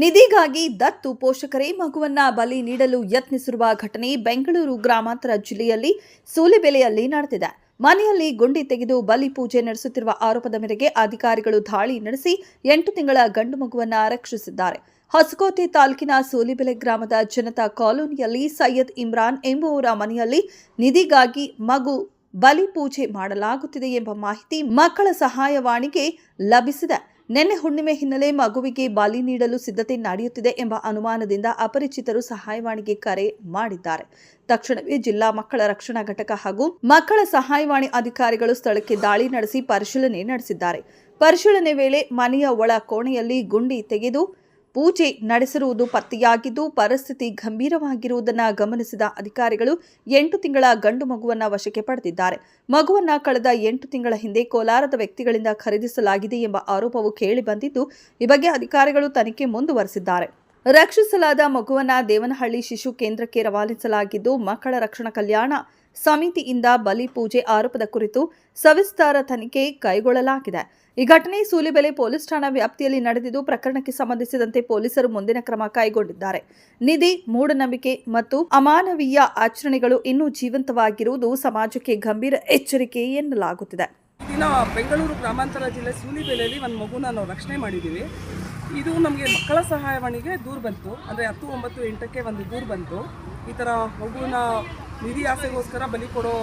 ನಿಧಿಗಾಗಿ ದತ್ತು ಪೋಷಕರೇ ಮಗುವನ್ನ ಬಲಿ ನೀಡಲು ಯತ್ನಿಸಿರುವ ಘಟನೆ ಬೆಂಗಳೂರು ಗ್ರಾಮಾಂತರ ಜಿಲ್ಲೆಯಲ್ಲಿ ಸೂಲಿಬೆಲೆಯಲ್ಲಿ ನಡೆದಿದೆ. ಮನೆಯಲ್ಲಿ ಗುಂಡಿ ತೆಗೆದು ಬಲಿ ಪೂಜೆ ನಡೆಸುತ್ತಿರುವ ಆರೋಪದ ಮೇರೆಗೆ ಅಧಿಕಾರಿಗಳು ದಾಳಿ ನಡೆಸಿ ಎಂಟು ತಿಂಗಳ ಗಂಡು ಮಗುವನ್ನ ರಕ್ಷಿಸಿದ್ದಾರೆ. ಹೊಸಕೋಟೆ ತಾಲೂಕಿನ ಸೂಲಿಬೆಲೆ ಗ್ರಾಮದ ಜನತಾ ಕಾಲೋನಿಯಲ್ಲಿ ಸೈಯದ್ ಇಮ್ರಾನ್ ಎಂಬುವರ ಮನೆಯಲ್ಲಿ ನಿಧಿಗಾಗಿ ಮಗು ಬಲಿ ಪೂಜೆ ಮಾಡಲಾಗುತ್ತಿದೆ ಎಂಬ ಮಾಹಿತಿ ಮಕ್ಕಳ ಸಹಾಯವಾಣಿಗೆ ಲಭಿಸಿದೆ. ನಿನ್ನೆ ಹುಣ್ಣಿಮೆ ಹಿನ್ನೆಲೆ ಮಗುವಿಗೆ ಬಾಲಿ ನೀಡಲು ಸಿದ್ಧತೆ ನಡೆಯುತ್ತಿದೆ ಎಂಬ ಅನುಮಾನದಿಂದ ಅಪರಿಚಿತರು ಸಹಾಯವಾಣಿಗೆ ಕರೆ ಮಾಡಿದ್ದಾರೆ. ತಕ್ಷಣವೇ ಜಿಲ್ಲಾ ಮಕ್ಕಳ ರಕ್ಷಣಾ ಘಟಕ ಹಾಗೂ ಮಕ್ಕಳ ಸಹಾಯವಾಣಿ ಅಧಿಕಾರಿಗಳು ಸ್ಥಳಕ್ಕೆ ದಾಳಿ ನಡೆಸಿ ಪರಿಶೀಲನೆ ನಡೆಸಿದ್ದಾರೆ. ಪರಿಶೀಲನೆ ವೇಳೆ ಮನೆಯ ಒಳ ಕೋಣೆಯಲ್ಲಿ ಗುಂಡಿ ತೆಗೆದು ಪೂಜೆ ನಡೆಸಿರುವುದು ಪತ್ತೆಯಾಗಿದ್ದು, ಪರಿಸ್ಥಿತಿ ಗಂಭೀರವಾಗಿರುವುದನ್ನು ಗಮನಿಸಿದ ಅಧಿಕಾರಿಗಳು ಎಂಟು ತಿಂಗಳ ಗಂಡು ಮಗುವನ್ನು ವಶಕ್ಕೆ ಪಡೆದಿದ್ದಾರೆ. ಮಗುವನ್ನು ಕಳೆದ ಎಂಟು ತಿಂಗಳ ಹಿಂದೆ ಕೋಲಾರದ ವ್ಯಕ್ತಿಗಳಿಂದ ಖರೀದಿಸಲಾಗಿದೆ ಎಂಬ ಆರೋಪವು ಕೇಳಿ ಬಂದಿದ್ದು, ಈ ಬಗ್ಗೆ ಅಧಿಕಾರಿಗಳು ತನಿಖೆ ಮುಂದುವರೆಸಿದ್ದಾರೆ. ರಕ್ಷಿಸಲಾದ ಮಗುವನ್ನ ದೇವನಹಳ್ಳಿ ಶಿಶು ಕೇಂದ್ರಕ್ಕೆ ರವಾನಿಸಲಾಗಿದ್ದು, ಮಕ್ಕಳ ರಕ್ಷಣಾ ಕಲ್ಯಾಣ ಸಮಿತಿಯಿಂದ ಬಲಿ ಪೂಜೆ ಆರೋಪದ ಕುರಿತು ಸವಿಸ್ತಾರ ತನಿಖೆ ಕೈಗೊಳ್ಳಲಾಗಿದೆ. ಈ ಘಟನೆ ಸೂಲಿಬೆಲೆ ಪೊಲೀಸ್ ಠಾಣಾ ವ್ಯಾಪ್ತಿಯಲ್ಲಿ ನಡೆದಿದ್ದು, ಪ್ರಕರಣಕ್ಕೆ ಸಂಬಂಧಿಸಿದಂತೆ ಪೊಲೀಸರು ಮುಂದಿನ ಕ್ರಮ ಕೈಗೊಂಡಿದ್ದಾರೆ. ನಿಧಿ, ಮೂಢನಂಬಿಕೆ ಮತ್ತು ಅಮಾನವೀಯ ಆಚರಣೆಗಳು ಇನ್ನೂ ಜೀವಂತವಾಗಿರುವುದು ಸಮಾಜಕ್ಕೆ ಗಂಭೀರ ಎಚ್ಚರಿಕೆ ಎನ್ನಲಾಗುತ್ತಿದೆ. ಬೆಂಗಳೂರು ಗ್ರಾಮಾಂತರ ಜಿಲ್ಲೆ ಸೂಲಿಬೆಲೆಯಲ್ಲಿ ಒಂದು ಮಗುನ ನಾವು ರಕ್ಷಣೆ ಮಾಡಿದ್ದೀವಿ ಇದು ನಮಗೆ ಮಕ್ಕಳ ಸಹಾಯವಾಣಿಗೆ ದೂರು ಬಂತು. ಅಂದರೆ ಹತ್ತು ಒಂಬತ್ತು ಎಂಟಕ್ಕೆ ಒಂದು ದೂರು ಬಂತು. ಈ ಥರ ಮಗುವಿನ ನಿಧಿ ಆಸೆಗೋಸ್ಕರ ಬಲಿ ಕೊಡೋ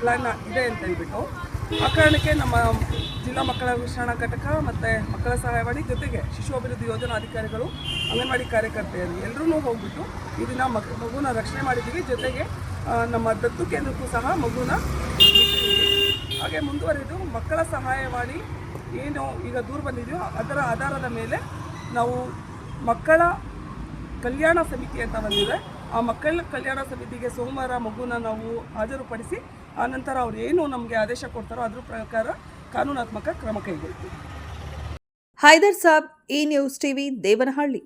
ಪ್ಲ್ಯಾನ್ ಇದೆ ಅಂತ ಹೇಳ್ಬಿಟ್ಟು. ಆ ಕಾರಣಕ್ಕೆ ನಮ್ಮ ಜಿಲ್ಲಾ ಮಕ್ಕಳ ಶಿಕ್ಷಣ ಘಟಕ ಮತ್ತು ಮಕ್ಕಳ ಸಹಾಯವಾಣಿ ಜೊತೆಗೆ ಶಿಶು ಅಭಿವೃದ್ಧಿ ಯೋಜನಾ ಅಧಿಕಾರಿಗಳು, ಅಂಗನವಾಡಿ ಕಾರ್ಯಕರ್ತೆಯರು ಎಲ್ಲರೂ ಹೋಗ್ಬಿಟ್ಟು ಇದನ್ನು ಮಗುವಿನ ಮಗುನ ರಕ್ಷಣೆ ಮಾಡಿದ್ದೀವಿ. ಜೊತೆಗೆ ನಮ್ಮ ದತ್ತು ಕೇಂದ್ರಕ್ಕೂ ಸಹ ಮಗುನ ಹಾಗೆ ಮುಂದುವರೆದು ಮಕ್ಕಳ ಸಹಾಯವಾಣಿ ಏನು ಈಗ ದೂರು ಬಂದಿದೆಯೋ ಅದರ ಆಧಾರದ ಮೇಲೆ ನಾವು ಮಕ್ಕಳ ಕಲ್ಯಾಣ ಸಮಿತಿ ಅಂತ ಬಂದಿದೆ. ಆ ಮಕ್ಕಳ ಕಲ್ಯಾಣ ಸಮಿತಿಗೆ ಸೋಮವಾರ ಮಗುನ ನಾವು ಹಾಜರುಪಡಿಸಿ ಆನಂತರ ಅವ್ರು ಏನು ನಮಗೆ ಆದೇಶ ಕೊಡ್ತಾರೋ ಅದ್ರ ಪ್ರಕಾರ ಕಾನೂನಾತ್ಮಕ ಕ್ರಮ ಕೈಗೊಳ್ತೀವಿ. ಹೈದರ್ ಸಾಬ್ ಈ ನ್ಯೂಸ್ ಟಿವಿ, ದೇವನಹಳ್ಳಿ.